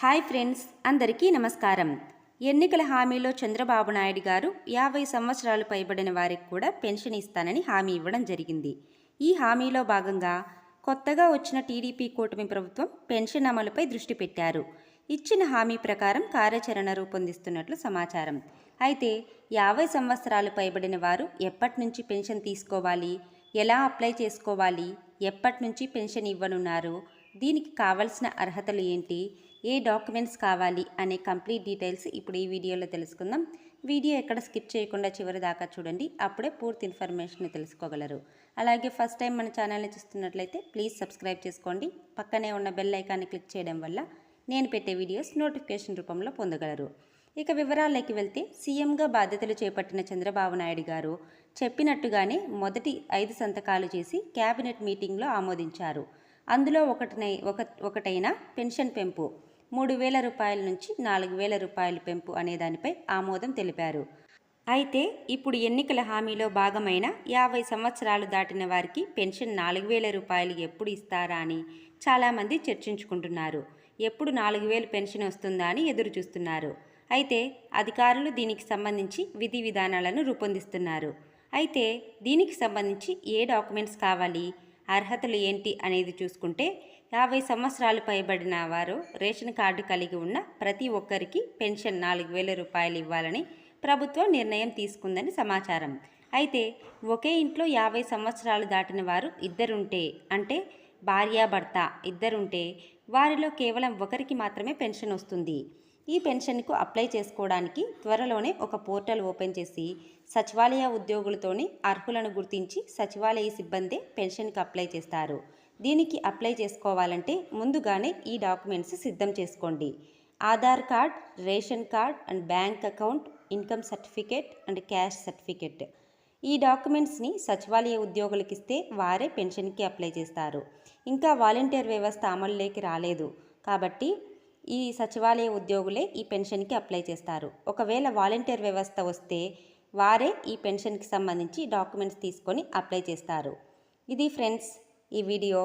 Hi friends అందరికీ నమస్కారం. ఎన్నికల హామీలో చంద్రబాబు నాయుడు గారు యాభై సంవత్సరాలు పైబడిన వారికి కూడా పెన్షన్ ఇస్తానని హామీ ఇవ్వడం జరిగింది. ఈ హామీలో భాగంగా కొత్తగా వచ్చిన టీడీపీ కూటమి ప్రభుత్వం పెన్షన్ అమలుపై దృష్టి పెట్టారు. ఇచ్చిన హామీ ప్రకారం కార్యాచరణ రూపొందిస్తున్నట్లు సమాచారం. అయితే యాభై సంవత్సరాలు పైబడిన వారు ఎప్పటి నుంచి పెన్షన్ తీసుకోవాలి? ఎలా అప్లై చేసుకోవాలి? ఎప్పటి నుంచి పెన్షన్ ఇవ్వనున్నారు? దీనికి కావాల్సిన అర్హతలు ఏంటి? ఏ డాక్యుమెంట్స్ కావాలి? అనే కంప్లీట్ డీటెయిల్స్ ఇప్పుడు ఈ వీడియోలో తెలుసుకుందాం. వీడియో ఎక్కడ స్కిప్ చేయకుండా చివరి దాకా చూడండి. అప్పుడే పూర్తి ఇన్ఫర్మేషన్ తెలుసుకోగలరు. అలాగే ఫస్ట్ టైం మన ఛానల్ని చూస్తున్నట్లయితే ప్లీజ్ సబ్స్క్రైబ్ చేసుకోండి. పక్కనే ఉన్న బెల్ ఐకాన్ని క్లిక్ చేయడం వల్ల నేను పెట్టే వీడియోస్ నోటిఫికేషన్ రూపంలో పొందగలరు. ఇక వివరాల్లోకి వెళ్తే సీఎంగా బాధ్యతలు చేపట్టిన చంద్రబాబు నాయుడు గారు చెప్పినట్టుగానే మొదటి ఐదు సంతకాలు చేసి కేబినెట్ మీటింగ్లో ఆమోదించారు. అందులో ఒకటినై ఒక ఒకటైన పెన్షన్ పెంపు. మూడు వేల రూపాయల నుంచి నాలుగు వేల రూపాయల పెంపు అనే దానిపై ఆమోదం తెలిపారు. అయితే ఇప్పుడు ఎన్నికల హామీలో భాగమైన యాభై సంవత్సరాలు దాటిన వారికి పెన్షన్ నాలుగు వేల రూపాయలు ఎప్పుడు ఇస్తారా అని చాలామంది చర్చించుకుంటున్నారు. ఎప్పుడు నాలుగు వేలు పెన్షన్ వస్తుందా అని ఎదురు చూస్తున్నారు అయితే అధికారులు దీనికి సంబంధించి విధి విధానాలను రూపొందిస్తున్నారు. అయితే దీనికి సంబంధించి ఏ డాక్యుమెంట్స్ కావాలి? అర్హతలు ఏంటి అనేది చూసుకుంటే యాభై సంవత్సరాలు పైబడిన వారు రేషన్ కార్డు కలిగి ఉన్న ప్రతి ఒక్కరికి పెన్షన్ నాలుగు వేల రూపాయలు ఇవ్వాలని ప్రభుత్వం నిర్ణయం తీసుకుందని సమాచారం. అయితే ఒకే ఇంట్లో యాభై సంవత్సరాలు దాటిన వారు ఇద్దరుంటే అంటే భార్యాభర్త ఇద్దరుంటే వారిలో కేవలం ఒకరికి మాత్రమే పెన్షన్ వస్తుంది. ఈ పెన్షన్కు అప్లై చేసుకోవడానికి త్వరలోనే ఒక పోర్టల్ ఓపెన్ చేసి సచివాలయ ఉద్యోగులతోని అర్హులను గుర్తించి సచివాలయ సిబ్బందే పెన్షన్కి అప్లై చేస్తారు. దీనికి అప్లై చేసుకోవాలంటే ముందుగానే ఈ డాక్యుమెంట్స్ సిద్ధం చేసుకోండి. Aadhaar card ration card and bank account income certificate and cash certificate. ఈ డాక్యుమెంట్స్ని సచివాలయ ఉద్యోగులకు ఇస్తే వారే పెన్షన్కి అప్లై చేస్తారు. ఇంకా వాలంటీర్ వ్యవస్థ అమలులోకి రాలేదు. కాబట్టి ఈ సచివాలయ ఉద్యోగులే ఈ పెన్షన్కి అప్లై చేస్తారు. ఒకవేళ వాలంటీర్ వ్యవస్థ వస్తే వారే ఈ పెన్షన్కి సంబంధించి డాక్యుమెంట్స్ తీసుకొని అప్లై చేస్తారు. ఇది ఫ్రెండ్స్ ఈ వీడియో.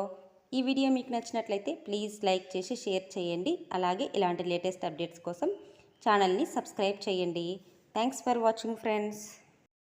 ఈ వీడియో మీకు నచ్చినట్లయితే ప్లీజ్ లైక్ చేసి షేర్ చేయండి. అలాగే ఇలాంటి లేటెస్ట్ అప్డేట్స్ కోసం ఛానల్ని సబ్స్క్రైబ్ చేయండి. Thanks for watching friends.